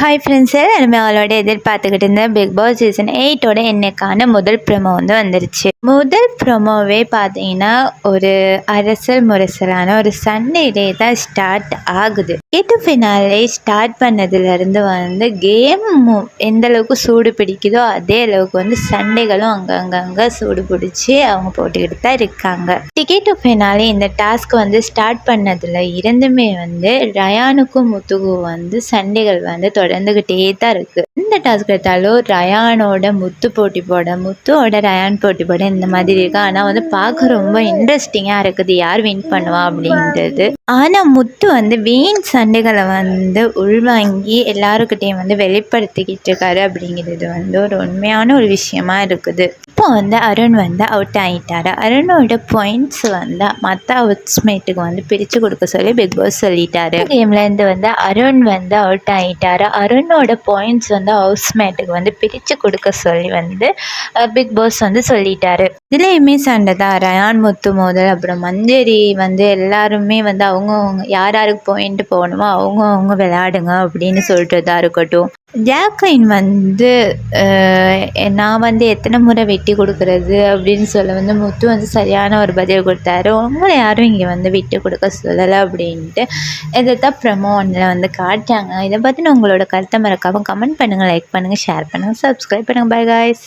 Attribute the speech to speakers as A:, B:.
A: Hi friends நம்ம அவளோட எதிர்பார்த்துக்கிட்டு இருந்த பிக் பாஸ் சீசன் எயிட்டோட என்னைக்கான முதல் ப்ரோமோ வந்து வந்துருச்சு. முதல் ப்ரோமோவே பார்த்தீங்கன்னா ஒரு அரசல் முரசலான ஒரு சண்டையிலே தான் ஸ்டார்ட் ஆகுது. எட்டு ஃபினாலே ஸ்டார்ட் பண்ணதுலேருந்து வந்து கேம் எந்த அளவுக்கு சூடு பிடிக்குதோ அதே அளவுக்கு வந்து சண்டைகளும் அங்கங்கங்க சூடு பிடிச்சி அவங்க போட்டுக்கிட்டு தான் இருக்காங்க. டிக்கெட் டு ஃபினாலே இந்த டாஸ்க் வந்து ஸ்டார்ட் பண்ணதில் இருந்துமே வந்து ரயானுக்கும் முத்துக்கும் வந்து சண்டைகள் வந்து தொடர்ந்துக்கிட்டே தான் இருக்குது டாஸ்க் எடுத்தாலும் ரயானோட முத்து போட்டி போட முத்துவோட ரயான் போட்டி போட இந்த மாதிரி இருக்கு. ஆனால் வந்து பார்க்க ரொம்ப இன்ட்ரெஸ்டிங்காக இருக்குது. யார் வின் பண்ணுவா அப்படின்றது. ஆனால் முத்து வந்து வீண் சண்டைகளை வந்து உள்வாங்கி எல்லாருக்கிட்டையும் வந்து வெளிப்படுத்திக்கிட்டு இருக்காரு அப்படிங்கிறது வந்து ஒரு உண்மையான ஒரு விஷயமா இருக்குது. இப்போ வந்து அருண் வந்து அவுட் ஆகிட்டாரு அருணோட பாயிண்ட்ஸ் வந்து மற்ற அவுட்ஸ்மேட்டுக்கு வந்து பிரித்து கொடுக்க சொல்லி பிக் பாஸ் சொல்லிட்டாரு. கேம்லேருந்து வந்து அருண் வந்து அவுட் ஆகிட்டாரு அருணோட பாயிண்ட்ஸ் வந்து ஹவுஸ்மேட்டுக்கு வந்து பிரித்து கொடுக்க சொல்லி வந்து பிக் பாஸ் வந்து சொல்லிட்டாரு. இதுலேயுமே சண்டை தான். ரயான் முத்து மோதல் அப்புறம் மஞ்சரி வந்து எல்லாருமே வந்து அவங்கவுங்க யார் யாருக்கு பாயிண்ட் போகணுமோ அவங்கவுங்க விளையாடுங்க அப்படின்னு சொல்கிறதா இருக்கட்டும். ஜாக்லின் வந்து நான் வந்து எத்தனை முறை வெட்டி கொடுக்குறது அப்படின்னு சொல்ல வந்து முத்து வந்து சரியான ஒரு பதில் கொடுத்தாரு. உங்களை யாரும் இங்கே வந்து விட்டு கொடுக்க சொல்லலை அப்படின்ட்டு இதை தான் ப்ரமோ ஒன்றில் வந்து காட்டாங்க இதை பற்றின உங்களோட கருத்தை மறக்காமல் கமெண்ட் பண்ணுங்கள் லைக் பண்ணுங்கள் ஷேர் பண்ணுங்கள் சப்ஸ்கிரைப் பண்ணுங்கள் பை காய்ஸ்